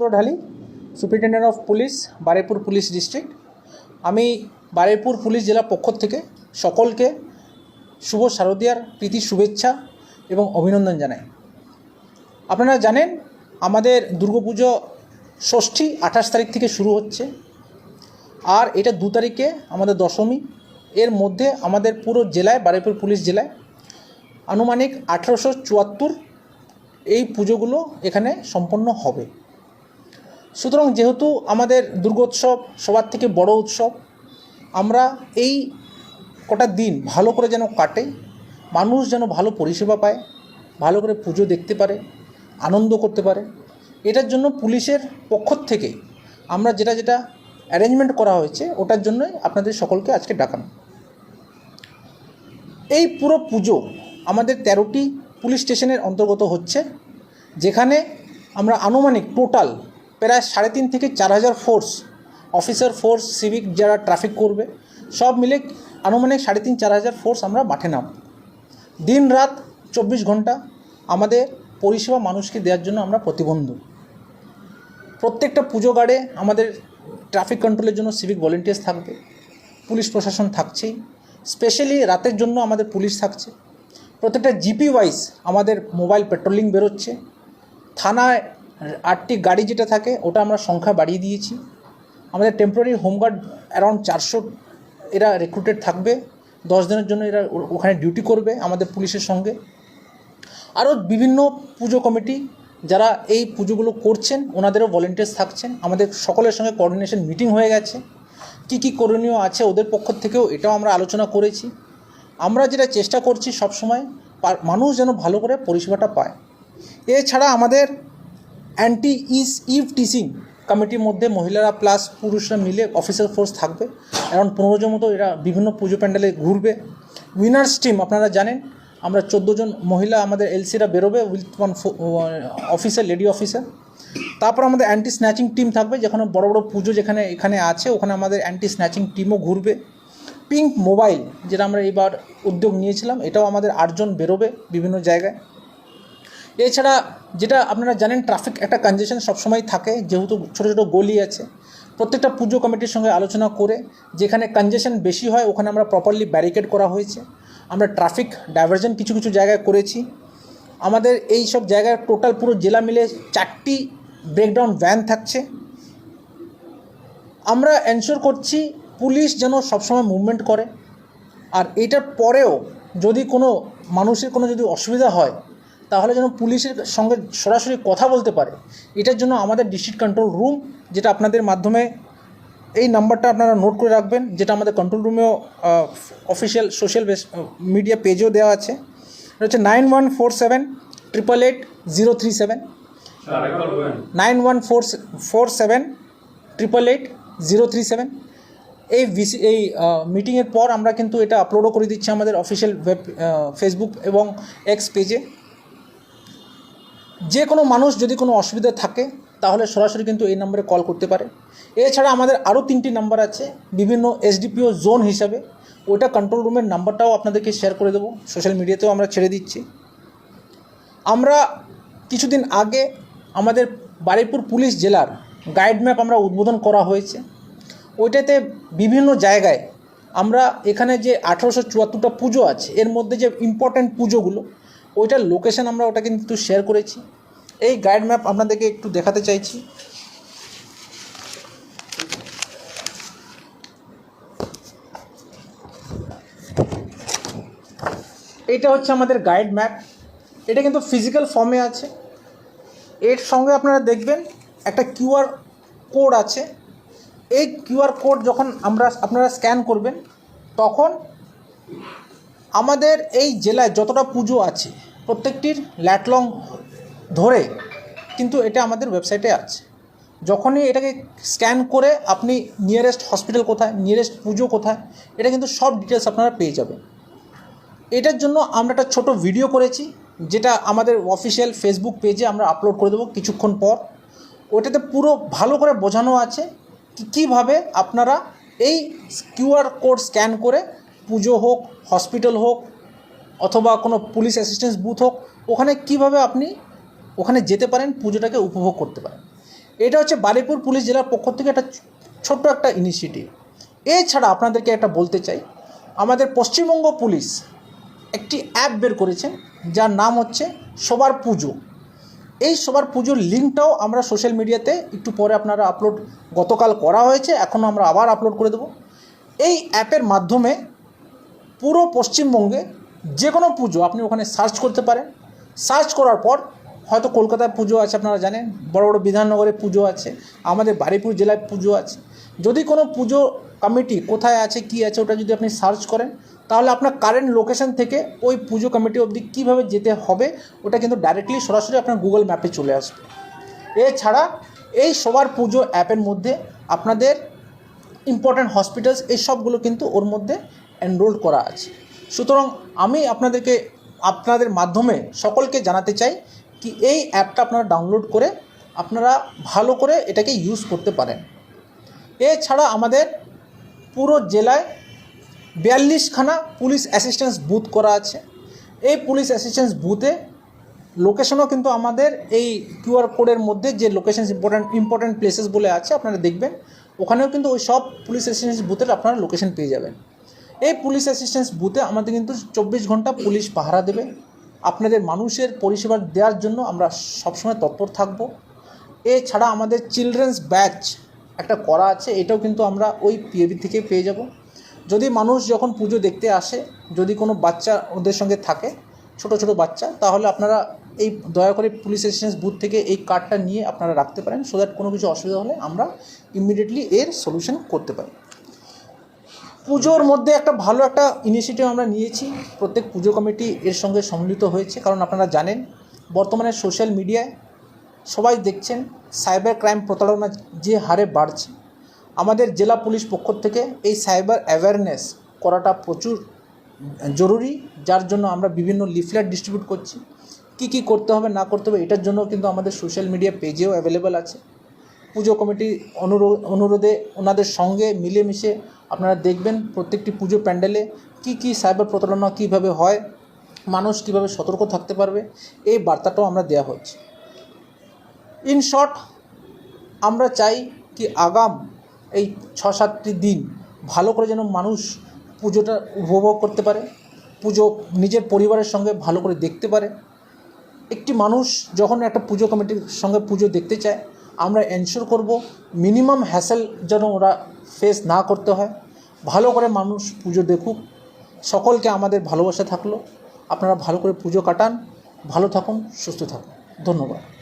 Dhali superintendent of police Baruipur police district আমি Barepur police জেলার পক্ষ থেকে সকলকে শুভ শারদীয়ার প্রীতি, শুভেচ্ছা এবং অভিনন্দন জানাই। আপনারা জানেন, আমাদের দুর্গাপুজো ষষ্ঠী আঠাশ তারিখ থেকে শুরু হচ্ছে। আর এটা দু তারিখে আমাদের দশমী। এর মধ্যে আমাদের পুরো জেলায় বারেপুর পুলিশ জেলায় আনুমানিক আঠেরোশো চুয়াত্তর এই পুজোগুলো এখানে সম্পন্ন হবে। সুতরাং যেহেতু আমাদের দুর্গোৎসব সবার থেকে বড় উৎসব, আমরা এই কটা দিন ভালো করে যেন কাটে, মানুষ যেন ভালো পরিষেবা পায়, ভালো করে পুজো দেখতে পারে, আনন্দ করতে পারে, এটার জন্য পুলিশের পক্ষ থেকে আমরা যেটা যেটা অ্যারেঞ্জমেন্ট করা হয়েছে, ওটার জন্যই আপনাদের সকলকে আজকে ডাকানো। এই পুরো পুজো আমাদের তেরোটি পুলিশ স্টেশনের অন্তর্গত হচ্ছে, যেখানে আমরা আনুমানিক টোটাল প্রায় সাড়ে তিন থেকে চার হাজার ফোর্স অফিসার ফোর্স সিভিক যারা ট্রাফিক করবে, সব মিলে আনুমানিক সাড়ে তিন চার হাজার ফোর্স আমরা মাঠে নাম। দিন রাত চব্বিশ ঘণ্টা আমাদের পরিষেবা মানুষকে দেওয়ার জন্য আমরা প্রতিবন্ধ। প্রত্যেকটা পুজো গাড়ে আমাদের ট্রাফিক কন্ট্রোলের জন্য সিভিক ভলেন্টিয়ার্স থাকবে, পুলিশ প্রশাসন থাকছেই স্পেশালি রাতের জন্য আমাদের পুলিশ থাকছে। প্রত্যেকটা জিপি ওয়াইজ আমাদের মোবাইল পেট্রোলিং বেরোচ্ছে। থানায় আটটি গাড়ি যেটা থাকে, ওটা আমরা সংখ্যা বাড়িয়ে দিয়েছি। আমাদের টেম্পোরারি হোমগার্ড অ্যারাউন্ড চারশো এরা রিক্রুটেড থাকবে। দশ দিনের জন্য এরা ওখানে ডিউটি করবে আমাদের পুলিশের সঙ্গে। আরও বিভিন্ন পুজো কমিটি যারা এই পুজোগুলো করছেন, ওনাদেরও ভলেন্টিয়ার্স থাকছেন। আমাদের সকলের সঙ্গে কোঅর্ডিনেশন মিটিং হয়ে গেছে। কি কি করণীয় আছে ওদের পক্ষ থেকেও এটাও আমরা আলোচনা করেছি। আমরা যেটা চেষ্টা করছি সবসময় মানুষ যেন ভালো করে পরিষেবাটা পায়। এছাড়া আমাদের অ্যান্টি ইস ইভ টিচিং কমিটির মধ্যে মহিলারা প্লাস পুরুষরা মিলে অফিসার ফোর্স থাকবে। অ্যারাউন্ড পনেরো জন মতো এরা বিভিন্ন পুজো প্যান্ডেলে ঘুরবে। উইনার্স টিম আপনারা জানেন, আমরা চোদ্দ জন মহিলা আমাদের এলসিরা বেরোবে with one officer lady officer তারপর আমাদের অ্যান্টি স্ন্যাচিং টিম থাকবে, যেখানে বড় বড় পুজো যেখানে, এখানে আছে, ওখানে আমাদের অ্যান্টি স্ন্যাচিং টিমও ঘুরবে। পিঙ্ক মোবাইল যেটা আমরা এবার উদ্যোগ নিয়েছিলাম, এটাও আমাদের আটজন বেরোবে বিভিন্ন জায়গায়। এছাড়া যেটা আপনারা জানেন ট্রাফিক একটা কনজেশন সবসময় থাকে, যেহেতু ছোটো ছোটো গলি আছে। প্রত্যেকটা পুজো কমিটির সঙ্গে আলোচনা করে, যেখানে কনজেশন বেশি হয়, ওখানে আমরা প্রপারলি ব্যারিকেড করা হয়েছে। আমরা ট্রাফিক ডাইভারশন কিছু কিছু জায়গায় করেছি। আমাদের এই সব জায়গায় টোটাল পুরো জেলা মিলে চারটি ব্রেকডাউন ভ্যান থাকছে। আমরা এনশোর করছি, পুলিশ যেন সবসময় মুভমেন্ট করে। আর এটার পরেও যদি কোনো মানুষের কোনো যদি অসুবিধা হয় তাহলে যেন পুলিশের সঙ্গে সরাসরি কথা বলতে পারে। এটার জন্য আমাদের ডিস্ট্রিক্ট কন্ট্রোল রুম যেটা আপনাদের মাধ্যমে এই নাম্বারটা আপনারা নোট করে রাখবেন, যেটা আমাদের কন্ট্রোল রুমেও অফিসিয়াল সোশ্যাল মিডিয়া পেজেও দেওয়া আছে। এটা হচ্ছে nine one four seven triple eight zero three seven nine one four four seven triple eight zero three seven এই ভিসি এই মিটিংয়ের পর আমরা কিন্তু এটা আপলোডও করে দিচ্ছি আমাদের অফিসিয়াল ওয়েব ফেসবুক এবং এক্স পেজে যে কোনো মানুষ যদি কোনো অসুবিধা থাকে, তাহলে সরাসরি কিন্তু এই নম্বরে কল করতে পারে। এছাড়া আমাদের আরও তিনটি নাম্বার আছে, বিভিন্ন এসডিপিও জোন হিসাবে। ওইটা কন্ট্রোল রুমের নাম্বারটাও আপনাদেরকে শেয়ার করে দেবো। সোশ্যাল মিডিয়াতেও আমরা ছেড়ে দিচ্ছি। আমরা কিছুদিন আগে আমাদের বারুইপুর পুলিশ জেলার গাইড ম্যাপ আমরা উদ্বোধন করা হয়েছে। ওইটাতে বিভিন্ন জায়গায় আমরা এখানে যে আঠারোশো চুয়াত্তরটা পুজো আছে, এর মধ্যে যে ইম্পর্ট্যান্ট পুজোগুলো, ওইটার লোকেশন আমরা ওটা কিন্তু শেয়ার করেছি। এই গাইড ম্যাপ আপনাদেরকে একটু দেখাতে চাইছি। এটা হচ্ছে আমাদের গাইড ম্যাপ এটা কিন্তু ফিজিক্যাল ফর্মে আছে। এর সঙ্গে আপনারা দেখবেন একটা কিউআর কোড আছে। এই কিউআর কোড যখন আমরা, আপনারা স্ক্যান করবেন, তখন আমাদের এই জেলায় যতটা পুজো আছে, প্রত্যেকটির ল্যাটলং ধরে, কিন্তু এটা আমাদের ওয়েবসাইটে আছে। যখনই এটাকে স্ক্যান করে আপনি নিয়ারেস্ট হসপিটাল কোথায় নিয়ারেস্ট পুজো কোথায়, এটা কিন্তু সব ডিটেলস আপনারা পেয়ে যাবেন। এটার জন্য আমরা একটা ছোট ভিডিও করেছি, যেটা আমাদের অফিসিয়াল ফেসবুক পেজে আমরা আপলোড করে দেবো কিছুক্ষণ পর। ওটাতে পুরো ভালো করে বোঝানো আছে কীভাবে আপনারা এই কিউআর কোড স্ক্যান করে পুজো হোক হসপিটাল হোক, অথবা কোনো পুলিশ অ্যাসিস্ট্যান্স বুথ হোক, ওখানে কীভাবে আপনি ওখানে যেতে পারেন, পুজোটাকে উপভোগ করতে পারেন। এটা হচ্ছে বারুইপুর পুলিশ জেলার পক্ষ থেকে একটা ছোট্ট একটা ইনিশিয়েটিভ এছাড়া আপনাদেরকে একটা বলতে চাই, আমাদের পশ্চিমবঙ্গ পুলিশ একটি অ্যাপ বের করেছেন যার নাম হচ্ছে সবার পুজো। এই সবার পুজোর লিঙ্কটাও আমরা সোশ্যাল মিডিয়াতে একটু পরে আপনারা আপলোড গতকাল করা হয়েছে এখন আমরা আবার আপলোড করে দেবো। এই অ্যাপের মাধ্যমে পুরো পশ্চিমবঙ্গে যে কোনো পুজো আপনি ওখানে সার্চ করতে পারেন। সার্চ করার পর হয়তো কলকাতায় পুজো আছে, আপনারা জানেন। বড় বড় বিধাননগরে পুজো আছে, আমাদের বারুইপুর জেলায় পুজো আছে। যদি কোনো পুজো কমিটি কোথায় আছে, কি আছে, ওটা যদি আপনি সার্চ করেন, তাহলে আপনার কারেন্ট লোকেশন থেকে ওই পুজো কমিটি অবধি কীভাবে যেতে হবে, ওটা কিন্তু ডাইরেক্টলি সরাসরি আপনার গুগল ম্যাপে চলে আসবে। এছাড়া এই সবার পুজো অ্যাপের মধ্যে আপনাদের ইম্পর্ট্যান্ট হসপিটালস এই সবগুলো কিন্তু ওর মধ্যে এনরোল করা আছে। সুতরাং আমি আপনাদেরকে, আপনাদের মাধ্যমে সকলকে জানাতে চাই কি এই অ্যাপটা আপনারা ডাউনলোড করে আপনারা ভালো করে এটাকে ইউজ করতে পারেন। এছাড়া আমাদের পুরো জেলায় বিয়াল্লিশখানা পুলিশ অ্যাসিস্ট্যান্স বুথ করা আছে। এই পুলিশ অ্যাসিস্ট্যান্স বুথে লোকেশনও কিন্তু আমাদের এই কিউআর কোডের মধ্যে যে লোকেশন ইম্পর্ট্যান্ট ইম্পর্ট্যান্ট প্লেসেস বলে আছে, আপনারা দেখবেন। ওখানেও কিন্তু ওই সব পুলিশ অ্যাসিস্ট্যান্স বুথের আপনারা লোকেশন পেয়ে যাবেন। এই পুলিশ অ্যাসিস্ট্যান্স বুথে আমাদের কিন্তু চব্বিশ ঘণ্টা পুলিশ পাহারা দেবে। আপনাদের মানুষের পরিষেবা দেওয়ার জন্য আমরা সবসময় তৎপর থাকব। এছাড়া আমাদের চিলড্রেন্স ব্যাচ একটা করা আছে, এটাও কিন্তু আমরা ওই পিএবি থেকে পেয়ে যাব। যদি মানুষ যখন পুজো দেখতে আসে, যদি কোনো বাচ্চা ওদের সঙ্গে থাকে, ছোট ছোট বাচ্চা, তাহলে আপনারা এই দয়া করে পুলিশ অ্যাসিস্ট্যান্স বুথ থেকে এই কার্ডটা নিয়ে আপনারা রাখতে পারেন। সো দ্যাট কোনো কিছু অসুবিধা হলে আমরা ইমিডিয়েটলি এর সলিউশন করতে পারি। পুজোর মধ্যে একটা ভালো একটা ইনিশিয়েটিভ আমরা নিয়েছি। প্রত্যেক পুজো কমিটি এর সঙ্গে সম্মিলিত হয়েছে। কারণ আপনারা জানেন, বর্তমানে সোশ্যাল মিডিয়ায় সবাই দেখছেন সাইবার ক্রাইম প্রতারণা যে হারে বাড়ছে। আমাদের জেলা পুলিশ পক্ষ থেকে এই সাইবার অ্যাওয়ারনেস করাটা প্রচুর জরুরি, যার জন্য আমরা বিভিন্ন লিফলেট ডিস্ট্রিবিউট করছি। কী কী করতে হবে, না করতে হবে, এটার জন্য কিন্তু আমাদের সোশ্যাল মিডিয়া পেজেও অ্যাভেলেবেল আছে। পুজো কমিটি অনুরোধ অনুরোধে ওনাদের সঙ্গে মিলেমিশে আপনারা দেখবেন প্রত্যেকটি পুজো প্যান্ডেলে কি কি সাইবার প্রতারণা কীভাবে হয়, মানুষ কীভাবে সতর্ক থাকতে পারবে, এই বার্তাটাও আমরা দেওয়া হচ্ছে। ইন শর্ট আমরা চাই কি আগাম এই ছ সাতটি দিন ভালো করে যেন মানুষ পুজোটা উপভোগ করতে পারে, পুজো নিজের পরিবারের সঙ্গে ভালো করে দেখতে পারে। একটি মানুষ যখন একটা পুজো কমিটির সঙ্গে পুজো দেখতে চায় আমরা এনশোর করব মিনিমাম হ্যাসেল যেন ওরা ফেস না করতে হয়। ভালো করে মানুষ পুজো দেখুক। সকলকে আমাদের ভালোবাসা থাকল। আপনারা ভালো করে পুজো কাটান। ভালো থাকুন, সুস্থ থাকুন। ধন্যবাদ।